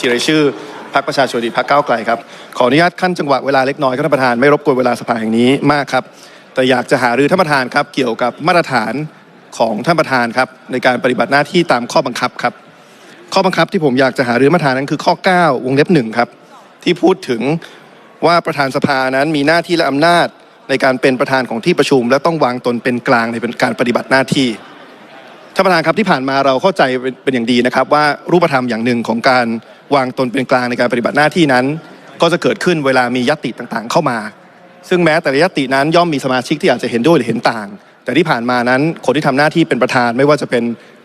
ชีรายชื่อพรรคประชาชนดีพรรคก้าวไกลครับขออนุญาตขั้นจังหวะเวลาเล็กน้อยครับท่านประธานไม่รบกวนเวลาสภาแห่งนี้มากครับ แต่อยากจะหารือท่านประธานครับ เกี่ยวกับมาตรฐานของท่านประธานครับ ในการปฏิบัติหน้าที่ตามข้อบังคับครับ ข้อบังคับที่ผมอยากจะหารือมาตรฐานนั้นคือข้อ 9 วงเล็บหนึ่งครับที่พูดถึงว่าประธานสภานั้นมีหน้าที่และอำนาจในการเป็นประธานของที่ประชุม และต้องวางตนเป็นกลางในการปฏิบัติหน้าที่ ท่านประธานครับที่ผ่านมาเราเข้าใจเป็นอย่างดีนะครับ ว่ารูปธรรมอย่างหนึ่งของการวางตนเป็นกลางในการปฏิบัติหน้าที่นั้น ก็จะเกิดขึ้นเวลามียติต่างๆ เข้ามา ซึ่งแม้แต่ยตินั้นย่อมมีสมาชิกที่อาจจะเห็นด้วยหรือเห็นต่าง แต่ที่ผ่านมานั้นคนที่ทำหน้าที่เป็นประธานไม่ว่าจะเป็น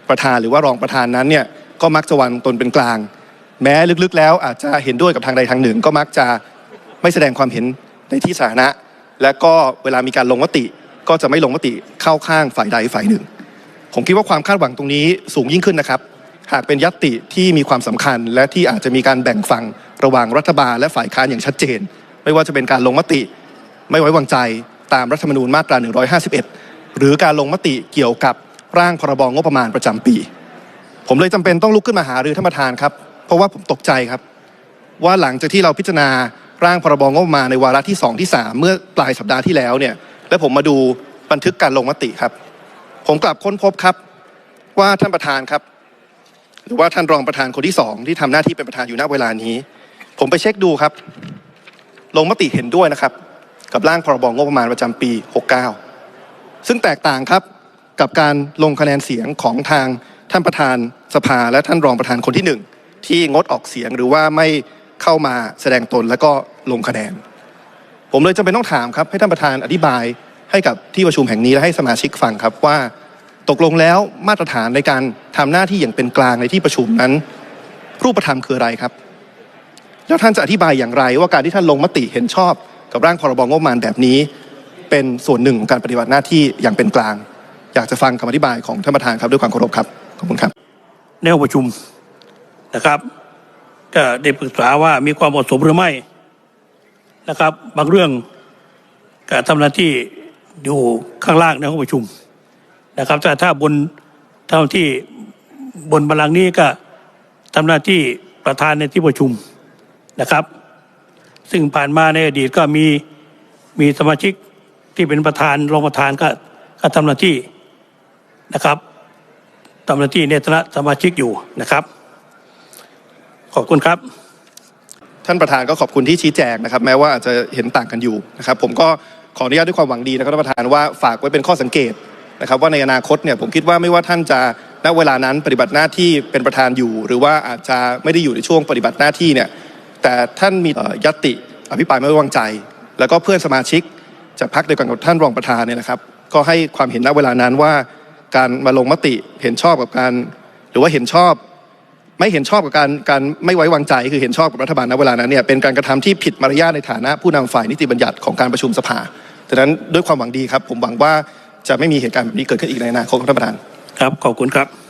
ประธานหรือว่ารองประธานนั้นเนี่ยก็มักจะวางตนเป็นกลาง แม้ลึกๆ แล้วอาจจะเห็นด้วยกับทางใดทางหนึ่ง ก็มักจะไม่แสดงความเห็นในที่สาธารณะ และก็เวลามีการลงมติก็จะไม่ลงมติเข้าข้างฝ่ายใดฝ่ายหนึ่ง ผมคิดว่าความคาดหวังตรงนี้สูงยิ่งขึ้นนะครับ หากเป็นยัตติที่มีความสำคัญ และที่อาจจะมีการแบ่งฝั่งระหว่างรัฐบาลและฝ่ายค้านอย่างชัดเจน ไม่ว่าจะเป็นการลงมติ ไม่ไว้วางใจตามรัฐธรรมนูญมาตรา 151 หรือการลงมติเกี่ยวกับร่างพรบงบประมาณประจำปี ผมเลยจำเป็นต้องลุกขึ้นมาหารือท่านประธานครับ เพราะว่าผมตกใจครับ ว่าหลังจากที่เราพิจารณาร่างพรบงบประมาณในวาระที่ 2 ที่ 3 เมื่อปลายสัปดาห์ที่แล้วเนี่ยและผมมาดูบันทึกการลงมติครับ ผมกลับค้นพบครับว่าท่านประธานครับ หรือว่าท่านรองประธานคนที่สองที่ทำหน้าที่เป็นประธานอยู่ณเวลานี้ ผมไปเช็คดูครับ ลงมติเห็นด้วยนะครับ กับร่างพรบงบประมาณประจำปี 69 ซึ่งแตกต่างครับกับการลงคะแนนเสียงของทางท่านประธานสภาและท่านรองประธานคนที่หนึ่งที่งดออกเสียงหรือว่าไม่เข้ามาแสดงตนแล้วก็ลงคะแนน ผมเลยจำเป็นต้องถามครับให้ท่านประธานอธิบาย ให้กับที่ประชุมแห่งนี้และให้สมาชิกฟังครับว่า ตกลงแล้วมาตรฐานในการทำหน้าที่อย่างเป็นกลางในที่ประชุมนั้น รูปธรรมคืออะไรครับ แล้วท่านจะอธิบายอย่างไรว่าการที่ท่านลงมติเห็นชอบ กับร่างพรบงบประมาณแบบนี้ เป็นส่วนหนึ่งของการปฏิบัติหน้าที่อย่างเป็นกลาง อยากจะฟังคำอธิบายของท่านประธานครับด้วยความเคารพครับขอบคุณครับในประชุมนะครับก็ได้ปรึกษาว่ามีความเหมาะสมหรือไม่นะครับ บางเรื่องการทำหน้าที่ อยู่ข้างล่างในห้องประชุมนะครับแต่ถ้าบนเท่าที่บนบัลลังก์นี้ก็ทำหน้าที่ประธานในที่ประชุมนะครับ ซึ่งผ่านมาในอดีตก็มีมีสมาชิกที่เป็นประธานรองประธานก็ก็ทำหน้าที่นะครับทำหน้าที่ในฐานะสมาชิกอยู่นะครับ ขอบคุณครับ ท่านประธานก็ขอบคุณที่ชี้แจงนะครับ แม้ว่าอาจจะเห็นต่างกันอยู่นะครับ ผมก็ ขออนุญาตด้วยความหวังดีนะครับท่านประธานว่าฝากไว้เป็นข้อสังเกตนะครับว่าในอนาคตเนี่ยผมคิดว่าไม่ว่าท่านจะณเวลานั้นปฏิบัติหน้าที่เป็นประธานอยู่ หรือว่าอาจจะไม่ได้อยู่ในช่วงปฏิบัติหน้าที่เนี่ยแต่ท่านมียตติอภิปรายไม่ไว้วางใจ แล้วก็เพื่อนสมาชิกจากพรรคเดียวกันกับท่านรองประธานเนี่ยนะครับ ก็ให้ความเห็นณเวลานั้นว่าการมาลงมติเห็นชอบกับการ หรือว่าเห็นชอบ ไม่เห็นชอบกับการการไม่ไว้วางใจคือเห็นชอบกับรัฐบาลณเวลานั้นเนี่ยเป็นการกระทำที่ผิดมารยาทในฐานะผู้นำฝ่ายนิติบัญญัติของการประชุมสภาดังนั้นด้วยความหวังดีครับ ผมหวังว่าจะไม่มีเหตุการณ์แบบนี้เกิดขึ้นอีกในอนาคตครับท่านประธานครับขอบคุณครับ